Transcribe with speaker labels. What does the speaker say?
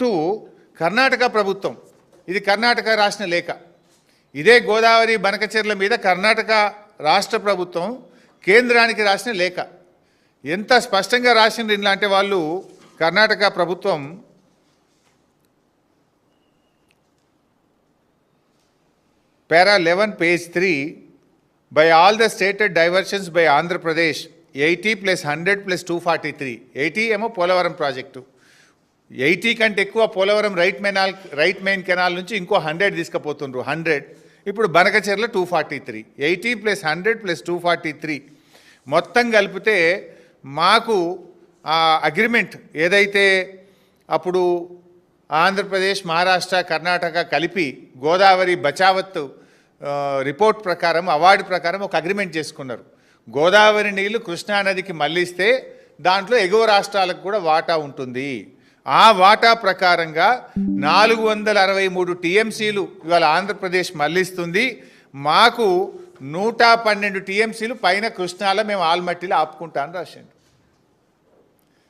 Speaker 1: To Karnataka ప్రభుత్వం. ఇది కర్ణాటక రాసిన లేఖ. ఇదే గోదావరి బనకచెర్ల మీద కర్ణాటక రాష్ట్ర ప్రభుత్వం కేంద్రానికి రాసిన లేఖ. ఎంత స్పష్టంగా రాసిండ్రు ఇలాంటి వాళ్ళు కర్ణాటక ప్రభుత్వం? Para eleven page three. By all the stated diversions by Andhra Pradesh eighty plus hundred plus two forty three. Eighty ఏమో పోలవరం ప్రాజెక్టు. ఎయిటీ కంటే ఎక్కువ పోలవరం రైట్ మెనాల్ రైట్ మెయిన్ కెనాల్ నుంచి ఇంకో హండ్రెడ్ తీసుకుపోతుండ్రు. హండ్రెడ్. ఇప్పుడు Banakacherla two forty three eighty plus hundred plus two forty three మొత్తం కలిపితే మాకు ఆ అగ్రిమెంట్ ఏదైతే అప్పుడు ఆంధ్రప్రదేశ్ మహారాష్ట్ర కర్ణాటక కలిపి గోదావరి బచావత్ రిపోర్ట్ ప్రకారం అవార్డు ప్రకారం ఒక అగ్రిమెంట్ చేసుకున్నారు. గోదావరి నీళ్ళు కృష్ణానదికి మళ్ళిస్తే దాంట్లో ఎగువ రాష్ట్రాలకు కూడా వాటా ఉంటుంది. ఆ వాటా ప్రకారంగా నాలుగు వందల అరవై మూడు టీఎంసీలు ఇవాళ ఆంధ్రప్రదేశ్ మళ్ళిస్తుంది మాకు నూట పన్నెండు టీఎంసీలు పైన కృష్ణాలో మేము ఆల్మట్టిలో ఆపుకుంటా అని రాసిండు.